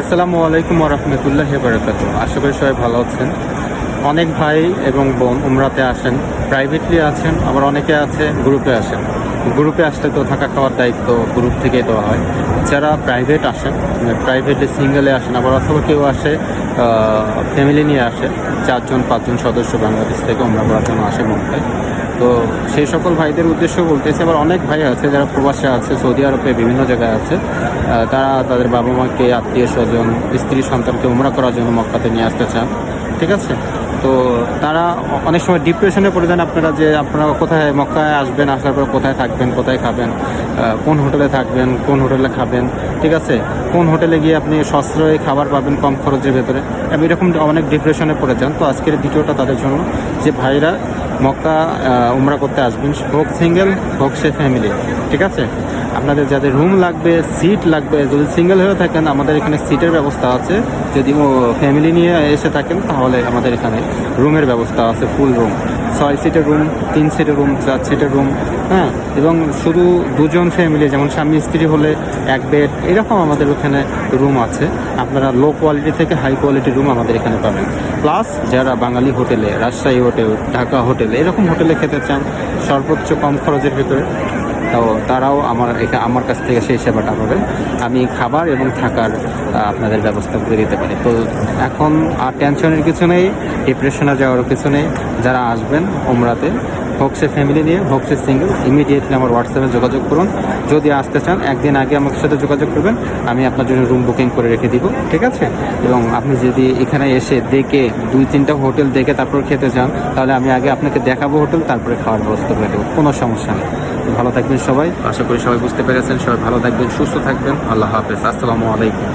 আসসালামু আলাইকুম রহমতুল্লাহ বারকাত আশা করি সবাই ভালো আছেন। অনেক ভাই এবং বোন উমরাতে আসেন প্রাইভেটলি আছেন, আবার অনেকে আছে গ্রুপে আসেন। গ্রুপে আসলে তো থাকা খাওয়ার দায়িত্ব গ্রুপ থেকেই দেওয়া হয়। যারা প্রাইভেট আসেন প্রাইভেটলি সিঙ্গেলে আসেন, আবার অথবা কেউ আসে ফ্যামিলি নিয়ে আসে, চারজন, পাঁচজন সদস্য বাংলাদেশ থেকে উমরা করার জন্য আসে মক্কায় তো সেই সকল ভাইদের উদ্দেশ্য বলতেছে, আবার অনেক ভাই আছে যারা প্রবাসে আছে, সৌদি আরবে বিভিন্ন জায়গায় আছে। তারা তাদের বাবা মাকে আত্মীয় স্বজন স্ত্রী সন্তানকে উমরা করার জন্য মক্কাতে নিয়ে আসতে চান। ঠিক আছে? তো তারা অনেক সময় ডিপ্রেশনে পড়ে যান আপনারা যে আপনারা কোথায় মক্কায় আসবেন, আসার পর কোথায় থাকবেন, কোথায় খাবেন কোন হোটেলে থাকবেন, কোন হোটেলে খাবেন, ঠিক আছে? কোন হোটেলে গিয়ে আপনি সশ্রয় খাবার পাবেন কম খরচের ভেতরে? এরকম অনেক ডিপ্রেশনে পড়ে যান। তো আজকের ভিডিওটা তাদের জন্য যে ভাইরা মক্কা উমরা করতে আসবেন, হোক সিঙ্গেল হোক সে ফ্যামিলি ঠিক আছে? আপনাদের যাদের রুম লাগবে সিট লাগবে, যদি সিঙ্গেল হয়ে থাকেন, আমাদের এখানে সিটের ব্যবস্থা আছে। যদি ফ্যামিলি নিয়ে এসে থাকেন, তাহলে আমাদের এখানে রুমের ব্যবস্থা আছে ফুল রুম ছয় সিটের রুম তিন সিটের রুম চার সিটের রুম হ্যাঁ? এবং শুধু দুজন ফ্যামিলি যেমন স্বামী স্ত্রী হলে এক বেড এরকম আমাদের ওখানে রুম আছে। আপনারা লো কোয়ালিটি থেকে হাই কোয়ালিটি রুম আমাদের এখানে পাবেন। প্লাস যারা বাঙালি হোটেলে, রাজশাহী হোটেল, ঢাকা হোটেল, এরকম হোটেলে খেতে চান, সর্বোচ্চ কম খরচের ভিতরে তো তারাও আমার এখানে আমার কাছ থেকে সেই সেবাটা পাবেন আমি খাবার এবং থাকার আপনাদের ব্যবস্থা করে দিতে পারি। তো এখন আর টেনশনের কিছু নেই ডিপ্রেশনে যাওয়ারও কিছু নেই। যারা আসবেন ওমরাতে হোক সে ফ্যামিলি নিয়ে হোক সে সিঙ্গেল ইমিডিয়েটলি আমার হোয়াটসঅ্যাপে যোগাযোগ করুন। যদি আসতে চান, একদিন আগে আমার সাথে যোগাযোগ করবেন, আমি আপনার জন্য রুম বুকিং করে রেখে দিব, ঠিক আছে? এবং আপনি যদি এখানে এসে দেখে, দুই তিনটা হোটেল দেখে তারপর খেতে চান, তাহলে আমি আগে আপনাকে দেখাবো হোটেল, তারপরে খাওয়ার ব্যবস্থা করে দেবো, কোনো সমস্যা নেই। ভালো থাকবেন সবাই। আশা করি সবাই বুঝতে পেরেছেন, সবাই ভালো থাকবেন, সুস্থ থাকবেন। আল্লাহ হাফেজ, আসসালামু আলাইকুম।